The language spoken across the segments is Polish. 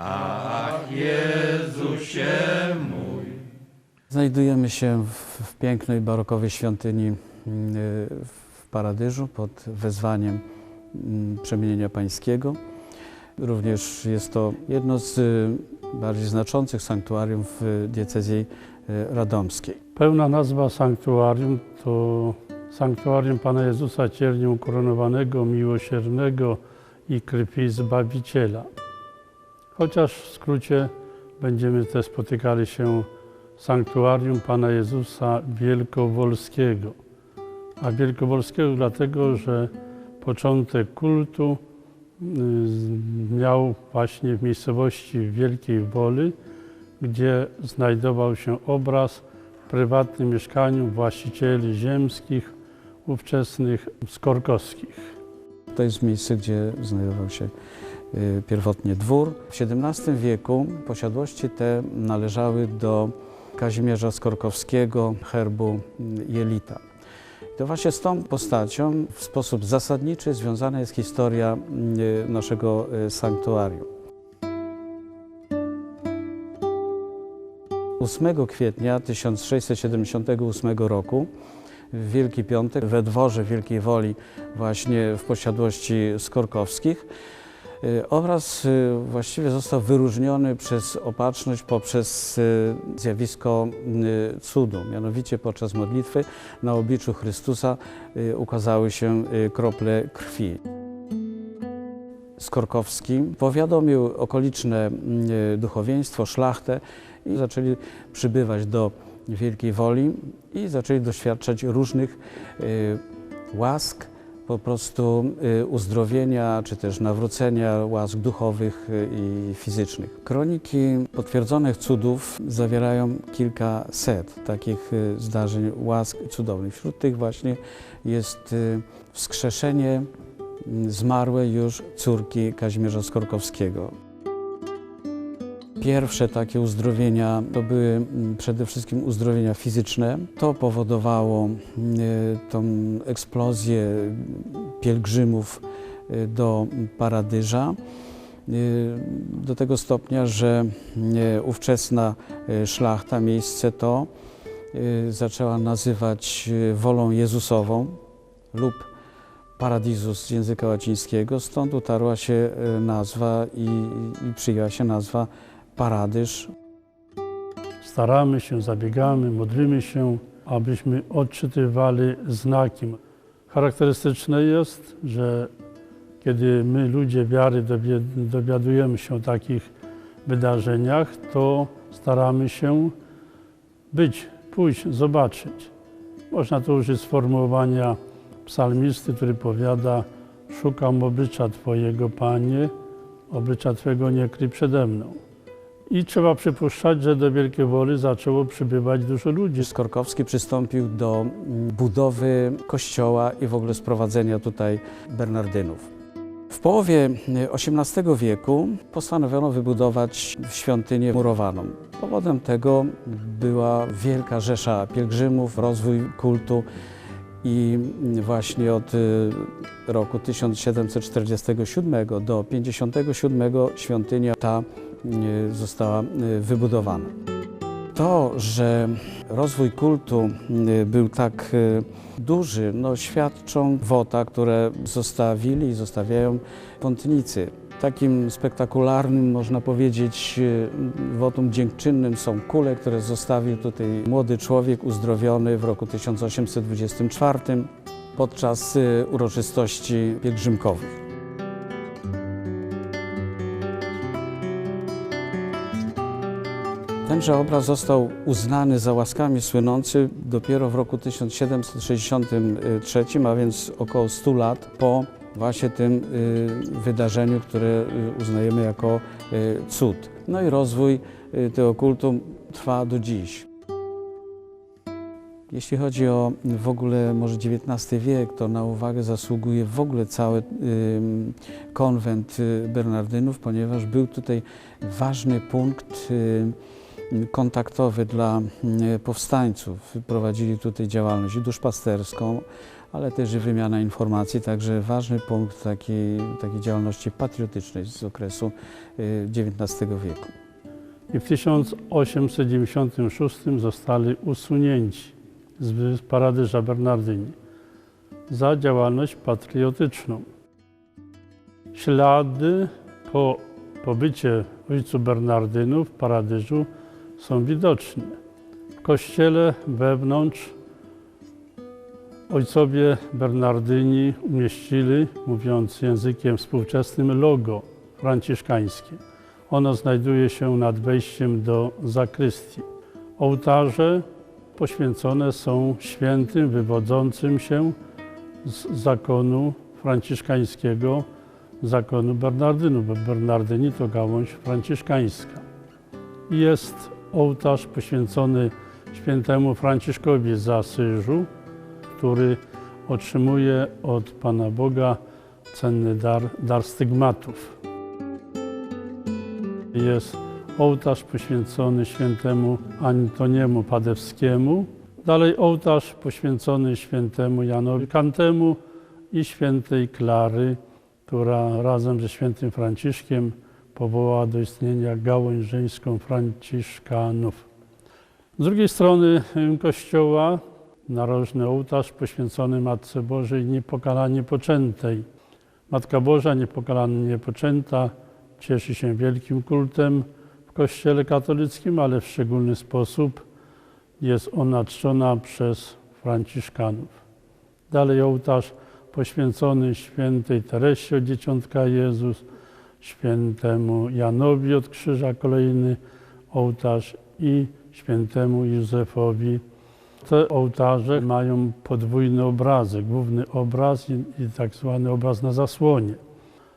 Ach, Jezusie mój. Znajdujemy się w, w pięknej barokowej świątyni mm, w Paradyżu pod wezwaniem mm, Przemienienia Pańskiego. Również jest to jedno z y, bardziej znaczących sanktuarium w diecezji y, radomskiej. Pełna nazwa sanktuarium to Sanktuarium Pana Jezusa Ciernią Ukoronowanego, Miłosiernego i Krwi Zbawiciela. Chociaż w skrócie będziemy też spotykali się Sanktuarium Pana Jezusa Wielkowolskiego. A Wielkowolskiego dlatego, że początek kultu y, miał właśnie w miejscowości Wielkiej Woli, gdzie znajdował się obraz w prywatnym mieszkaniu właścicieli ziemskich, ówczesnych Skorkowskich. To jest miejsce, gdzie znajdował się pierwotnie dwór. W XVII wieku posiadłości te należały do Kazimierza Skorkowskiego, herbu y, Jelita. To właśnie z tą postacią w sposób zasadniczy związana jest historia y, naszego y, sanktuarium. 8 kwietnia 1678 roku w Wielki Piątek we dworze Wielkiej Woli właśnie w posiadłości Skorkowskich. Y, Obraz y, właściwie został wyróżniony przez opatrzność poprzez y, zjawisko cudu. Mianowicie podczas modlitwy na obliczu Chrystusa ukazały się krople krwi. Skorkowski powiadomił okoliczne duchowieństwo, szlachtę i zaczęli przybywać do Wielkiej Woli i zaczęli doświadczać różnych łask, po prostu y, uzdrowienia, czy też nawrócenia, łask duchowych y, i fizycznych. Kroniki potwierdzonych cudów zawierają kilkaset takich y, zdarzeń, łask cudownych. Wśród tych właśnie jest wskrzeszenie mm, zmarłej już córki Kazimierza Skorkowskiego. Pierwsze takie uzdrowienia to były mm, przede wszystkim uzdrowienia fizyczne. To powodowało y, tą eksplozję pielgrzymów y, do Paradyża. y, Do tego stopnia, że ówczesna szlachta miejsce to zaczęła nazywać wolą Jezusową lub Paradisus z języka łacińskiego. Stąd utarła się nazwa i, i przyjęła się nazwa Paradyż. Staramy się, zabiegamy, modlimy się, abyśmy odczytywali znaki. Charakterystyczne jest, że kiedy my, ludzie wiary, dowiadujemy się o takich wydarzeniach, to staramy się być, pójść, zobaczyć. Można tu użyć sformułowania psalmisty, który powiada Szukam oblicza Twojego, Panie, oblicza Twego nie kryj przede mną. I trzeba przypuszczać, że do Wielkiej Woli zaczęło przybywać dużo ludzi. Skorkowski przystąpił do mm, budowy kościoła i w ogóle sprowadzenia tutaj Bernardynów. W połowie XVIII wieku postanowiono wybudować świątynię murowaną. Powodem tego była wielka rzesza pielgrzymów, rozwój kultu i właśnie od y, roku 1747 do 57 świątynia ta została y, wybudowana. To, że rozwój kultu y, był tak y, duży, no, świadczą wota, które zostawili i zostawiają pątnicy. Takim spektakularnym, można powiedzieć, wotum dziękczynnym są kule, które zostawił tutaj młody człowiek uzdrowiony w roku 1824 podczas uroczystości pielgrzymkowych. Tenże obraz został uznany za łaskami słynący dopiero w roku 1763, a więc około 100 lat po właśnie tym y, wydarzeniu, które y, uznajemy jako y, cud. No i rozwój tego kultu trwa do dziś. Jeśli chodzi o w ogóle może XIX wiek, to na uwagę zasługuje w ogóle cały konwent Bernardynów, ponieważ był tutaj ważny punkt kontaktowy dla mm, powstańców. Prowadzili tutaj działalność i duszpasterską, ale też i wymiana informacji, także ważny punkt takiej, takiej działalności patriotycznej z okresu XIX wieku. I w 1896 zostali usunięci z paradyża Bernardyni za działalność patriotyczną. Ślady po pobycie ojcu Bernardynów w Paradyżu są widoczne. W kościele wewnątrz ojcowie Bernardyni umieścili, mówiąc językiem współczesnym, logo franciszkańskie. Ono znajduje się nad wejściem do zakrystii. Ołtarze poświęcone są świętym wywodzącym się z zakonu franciszkańskiego, zakonu Bernardynów, bo Bernardyni to gałąź franciszkańska. Jest ołtarz poświęcony świętemu Franciszkowi z Asyżu, który otrzymuje od Pana Boga cenny dar, dar stygmatów. Jest ołtarz poświęcony świętemu Antoniemu Padewskiemu, dalej ołtarz poświęcony świętemu Janowi Kantemu i świętej Klary, która razem ze świętym Franciszkiem powołała do istnienia gałąź żeńską Franciszkanów. Z drugiej strony kościoła narożny ołtarz poświęcony Matce Bożej niepokalanie poczętej. Matka Boża niepokalanie niepoczęta cieszy się wielkim kultem w Kościele katolickim, ale w szczególny sposób jest ona czczona przez Franciszkanów. Dalej ołtarz poświęcony świętej Teresie Dzieciątka Jezus, świętemu Janowi od Krzyża kolejny ołtarz i świętemu Józefowi. Te ołtarze mają podwójny obrazy, główny obraz i, i tak zwany obraz na zasłonie.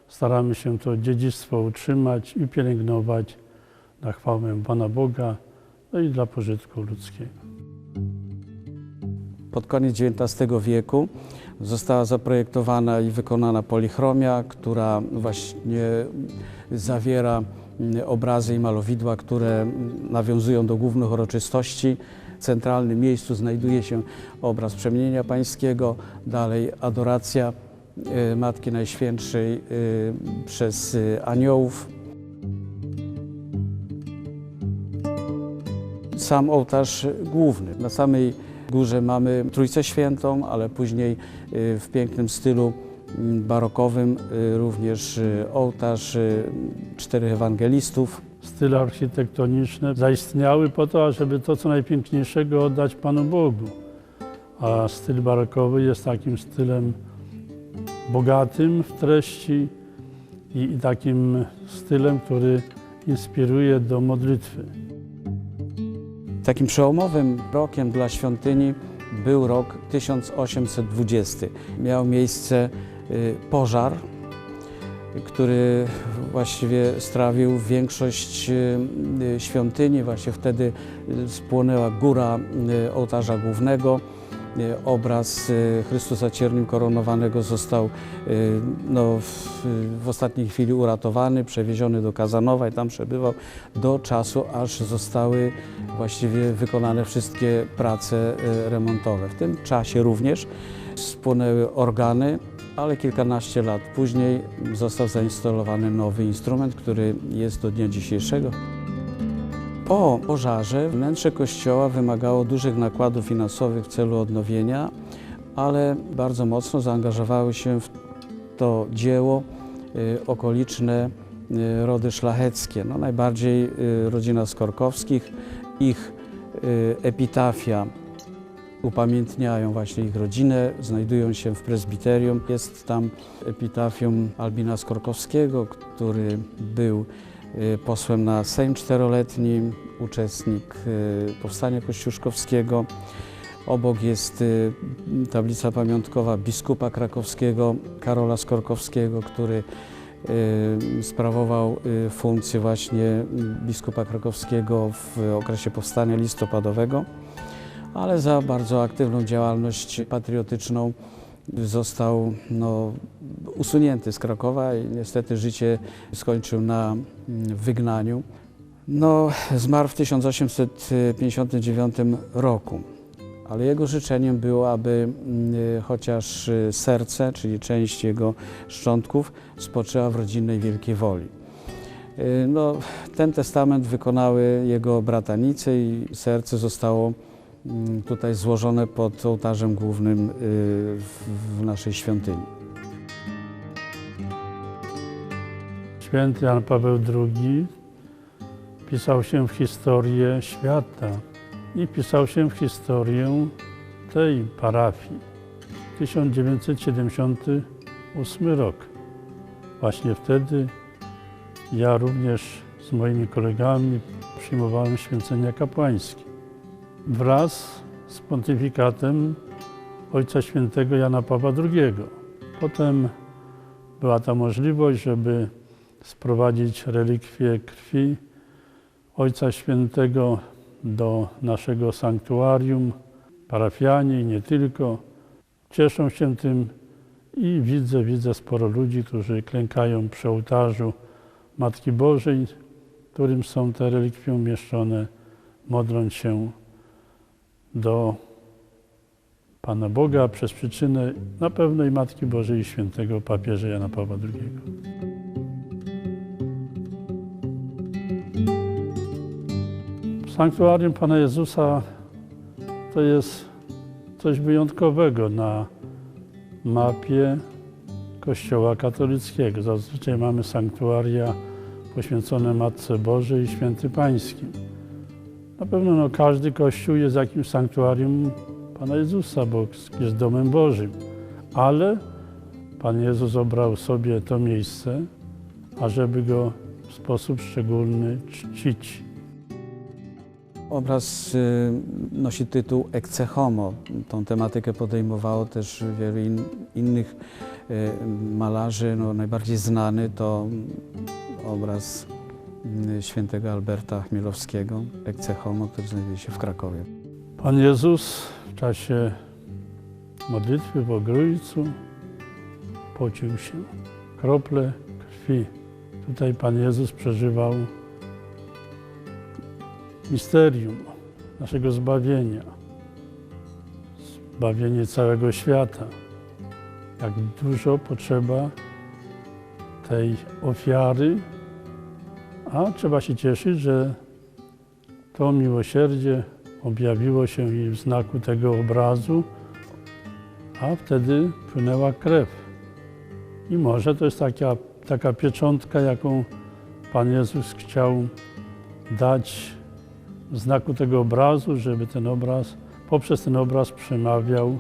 Staramy się to dziedzictwo utrzymać i pielęgnować na chwałę Pana Boga, no i dla pożytku ludzkiego. Pod koniec XIX wieku została zaprojektowana i wykonana polichromia, która właśnie zawiera mm, obrazy i malowidła, które mm, nawiązują do głównych uroczystości. W centralnym miejscu znajduje się obraz Przemienienia Pańskiego, dalej adoracja y, Matki Najświętszej y, przez y, aniołów. Sam ołtarz główny. Na samej górze mamy Trójcę Świętą, ale później y, w pięknym stylu mm, barokowym y, również y, ołtarz czterech ewangelistów. Style architektoniczne zaistniały po to, ażeby to, co najpiękniejszego oddać Panu Bogu. A styl barokowy jest takim stylem bogatym w treści i takim stylem, który inspiruje do modlitwy. Takim przełomowym rokiem dla świątyni był rok 1820. Miał miejsce y, pożar, który właściwie strawił większość y, y, świątyni. Właśnie wtedy spłonęła góra ołtarza głównego. Y, Obraz y, Chrystusa Ciernim koronowanego został y, no, w, w ostatniej chwili uratowany, przewieziony do Kazanowa i tam przebywał do czasu, aż zostały właściwie wykonane wszystkie prace remontowe. W tym czasie również spłonęły organy, ale kilkanaście lat później został zainstalowany nowy instrument, który jest do dnia dzisiejszego. Po pożarze wnętrze kościoła wymagało dużych nakładów finansowych w celu odnowienia, ale bardzo mocno zaangażowały się w to dzieło y, okoliczne y, rody szlacheckie. No, najbardziej y, rodzina Skorkowskich. Ich epitafia upamiętniają właśnie ich rodzinę, znajdują się w prezbiterium. Jest tam epitafium Albina Skorkowskiego, który był posłem na Sejm czteroletni, uczestnik y, Powstania Kościuszkowskiego. Obok jest y, tablica pamiątkowa biskupa krakowskiego Karola Skorkowskiego, który y, sprawował y, funkcję właśnie y, biskupa krakowskiego w okresie powstania listopadowego ale za bardzo aktywną działalność patriotyczną został no, usunięty z Krakowa i niestety życie skończył na mm, wygnaniu. No, zmarł w 1859 roku, ale jego życzeniem było, aby mm, chociaż serce, czyli część jego szczątków, spoczęła w rodzinnej wielkiej woli. Y, No, ten testament wykonały jego bratanice i serce zostało mm, tutaj złożone pod ołtarzem głównym y, w naszej świątyni. Święty Jan Paweł II pisał się w historię świata i pisał się w historię tej parafii. 1978 rok. Właśnie wtedy ja również z moimi kolegami przyjmowałem święcenia kapłańskie. Wraz z pontyfikatem Ojca Świętego Jana Pawła II. Potem była ta możliwość, żeby sprowadzić relikwie krwi Ojca Świętego do naszego sanktuarium. Parafianie i nie tylko cieszą się tym i widzę, widzę sporo ludzi, którzy klękają przy ołtarzu Matki Bożej, którym są te relikwie umieszczone, modląc się do Pana Boga przez przyczynę na pewno i Matki Bożej i świętego papieża Jana Pawła II. Sanktuarium Pana Jezusa to jest coś wyjątkowego na mapie Kościoła katolickiego. Zazwyczaj mamy sanktuaria poświęcone Matce Bożej i Święty Pańskim. Na pewno no, każdy kościół jest jakimś sanktuarium Pana Jezusa, bo jest domem Bożym. Ale Pan Jezus obrał sobie to miejsce, ażeby go w sposób szczególny czcić. Obraz y, nosi tytuł Ecce Homo. Tą tematykę podejmowało też wielu in, innych y, malarzy. No, najbardziej znany to obraz y, świętego Alberta Chmielowskiego, Ecce Homo, który znajduje się w Krakowie. Pan Jezus w czasie modlitwy w Ogrójcu pocił się. Krople krwi. Tutaj Pan Jezus przeżywał misterium naszego zbawienia, zbawienie całego świata. Jak dużo potrzeba tej ofiary, a trzeba się cieszyć, że to miłosierdzie objawiło się i w znaku tego obrazu, a wtedy płynęła krew. I może to jest taka, taka pieczątka, jaką Pan Jezus chciał dać w znaku tego obrazu, żeby ten obraz, poprzez ten obraz przemawiał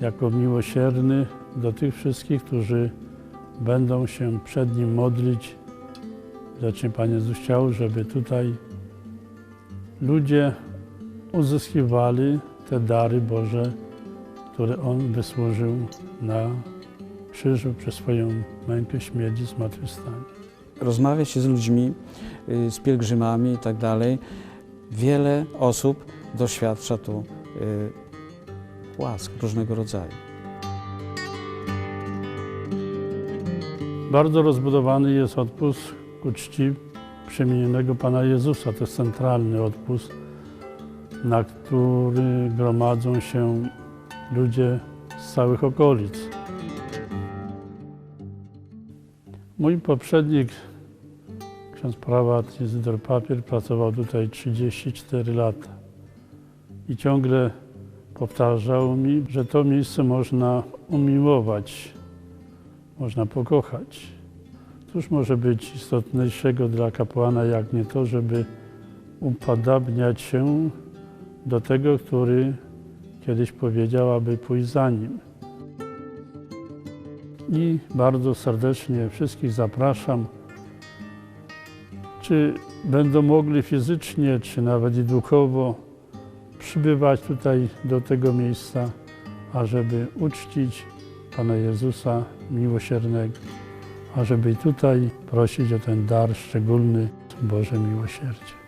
jako miłosierny do tych wszystkich, którzy będą się przed Nim modlić. Zacznie Pan Jezus chciał, żeby tutaj ludzie uzyskiwali te dary Boże, które On wysłużył na krzyżu przez swoją mękę, śmierć i zmartwychwstanie. Rozmawia się z ludźmi, y, z pielgrzymami i tak dalej. Wiele osób doświadcza tu y, łask różnego rodzaju. Bardzo rozbudowany jest odpust ku czci przemienionego Pana Jezusa. To jest centralny odpust, na który gromadzą się ludzie z całych okolic. Mój poprzednik, ksiądz prałat Izydor Papier, pracował tutaj 34 lata i ciągle powtarzał mi, że to miejsce można umiłować, można pokochać. Cóż może być istotniejszego dla kapłana, jak nie to, żeby upadabniać się do tego, który kiedyś powiedział, aby pójść za nim. I bardzo serdecznie wszystkich zapraszam, czy będą mogli fizycznie, czy nawet i duchowo przybywać tutaj do tego miejsca, ażeby uczcić Pana Jezusa miłosiernego, ażeby tutaj prosić o ten dar szczególny Boże miłosierdzie.